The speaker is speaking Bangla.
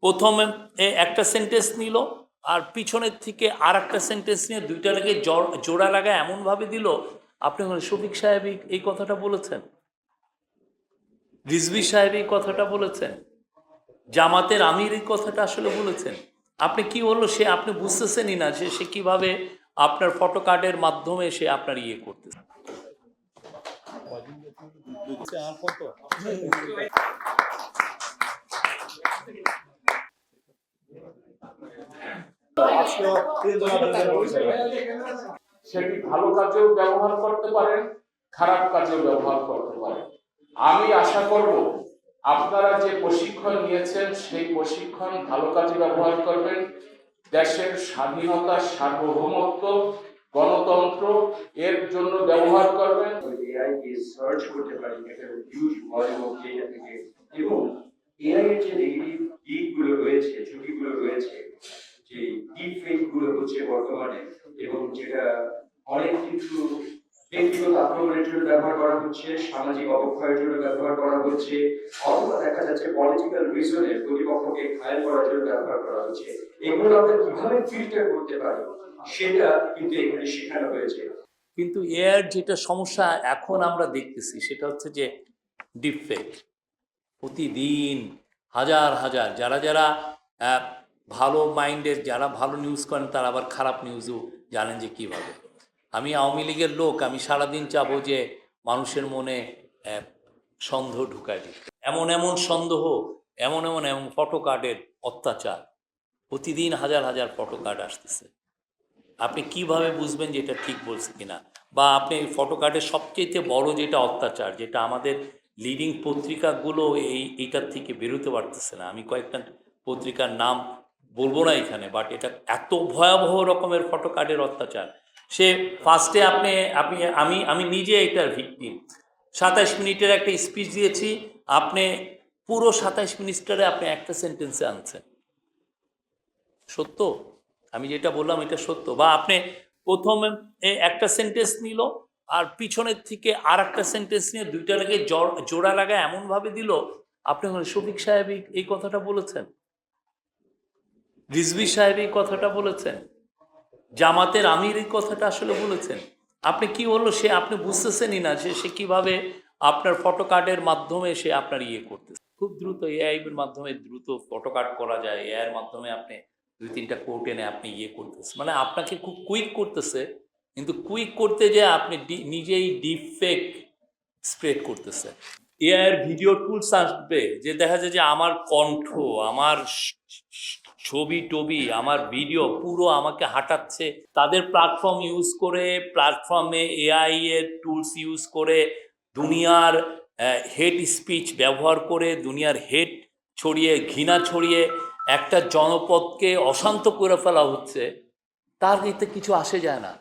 প্রথমে একটা সেন্টেন্স নিল, আর পিছনের থেকে আর একটা সেন্টেন্স নিয়ে দুইটাকে জড়- লাগায় এমনভাবে দিল, আপনি শফিক সাহেব এই- কথাটা বলেছেন। রিজভি সাহেব এই কথাটা বলেছেন। জামাতের আমির এই কথাটা আসলে বলেছেন। আপনি কি বলল সে আপনি বুঝতেছেনই না যে সে কীভাবে আপনার ফটো কার্ডের মাধ্যমে সে আপনার ইয়ে করতেছে। সেটি ভালো কাজেও ব্যবহার করতে পারেন খারাপ কাজেও ব্যবহার করতে পারেন আমি আশা করব, আপনারা যে প্রশিক্ষণ নিয়েছেন, সেই প্রশিক্ষণ ভালো কাজে ব্যবহার করবেন। দেশের স্বাধীনতা সার্বভৌমত্ব, গণতন্ত্র, এর জন্য ব্যবহার করবেন। এবং এআই এর যে নেগেটিভ দিকগুলো রয়েছে ঝুঁকিগুলো রয়েছে যে ডিপ ফেকগুলো হচ্ছে বর্তমানে এবং যেটা অনেক কিছু ব্যক্তিগত আক্রমণের জন্য ব্যবহার করা হচ্ছে, সামাজিক অবক্ষয়ের জন্য ব্যবহার করা হচ্ছে, অথবা দেখা যাচ্ছে পলিটিক্যাল রিজনে প্রতিপক্ষকে ঘায়ল করার জন্য ব্যবহার করা হচ্ছে। এগুলো আমরা কীভাবে ফিল্টার করতে পারি, সেটা কিন্তু এখানে শেখানো হয়েছে। কিন্তু এর যেটা সমস্যা এখন আমরা দেখতেছি, সেটা হচ্ছে যে ডিপফেক প্রতিদিন হাজার হাজার, যারা যারা ভালো মাইন্ডের যারা ভালো নিউজ করেন, তারা আবার খারাপ নিউজও জানেন যে কীভাবে। আমি আওয়ামী লীগের লোক, আমি সারাদিন চাবো যে মানুষের মনে সন্দেহ ঢুকায় দিই এমন এমন সন্দেহ, এমন এমন এমন ফটো কার্ডের অত্যাচার। প্রতিদিন হাজার হাজার ফটো কার্ড আসতেছে। আপনি কীভাবে বুঝবেন যে এটা ঠিক বলছে কিনা? বা আপনি এই ফটো কার্ডের সবচেয়ে বড় যেটা অত্যাচার, যেটা আমাদের লিডিং পত্রিকাগুলো এই, এইটার থেকে বেরোতে পারতেছে না। আমি কয়েকটা পত্রিকার নাম বলব না এখানে বাট এটা এত ভয়াবহ রকমের ফটো কার্ডের অত্যাচার। সে ফার্স্টে আপনি আপনি, আমি আমি নিজে এটার ভিকটিম সাতাশ মিনিটের একটা স্পিচ দিয়েছি, আপনি পুরো সাতাশ মিনিটটারে আপনি একটা সেন্টেন্সে আনছেন। সত্য? আমি যেটা বললাম এটা সত্য। বা আপনি প্রথমে একটা সেন্টেন্স নিল, আর পিছনের থেকে আর একটা সেন্টেন্স নিয়ে দুইটাকে জড়- জোড়া লাগায় এমনভাবে দিল, আপনি শফিক সাহেব এই- কথাটা বলেছেন? রিজভি সাহেব এই কথাটা বলেছেন। জামাতের আমির কথাটা আসলে বলেছেন। আপনি কি বলল সে আপনি বুঝতেছেনই না যে সে কীভাবে আপনার ফটো কার্ডের মাধ্যমে সে আপনার ইয়ে করতেছে। খুব দ্রুত এআই এর মাধ্যমে দ্রুত ফটো কার্ড করা যায়। এআই এর মাধ্যমে আপনি দুই তিনটা কোর্ট এনে আপনি ইয়ে করতেছে মানে আপনাকে খুব কুইক করতেছে, কিন্তু কুইক করতে যে আপনি নিজেই ডিপ ফেক স্প্রেড করতেছে এআই এর ভিডিও টুলস আসবে, যে দেখা যায় যে আমার কণ্ঠ, আমার স- স- ছবি টবি, আমার ভিডিও পুরো আমাকে হাঁটাচ্ছে। তাদের প্ল্যাটফর্ম ইউজ করে প্ল্যাটফর্মে এআই এর টুলস ইউজ করে, দুনিয়ার হেড স্পিচ ব্যবহার করে, দুনিয়ার হেড ছড়িয়ে, ঘৃণা ছড়িয়ে একটা জনপদকে অশান্ত করে ফেলা হচ্ছে। তার এতে কিছু আসে যায় না।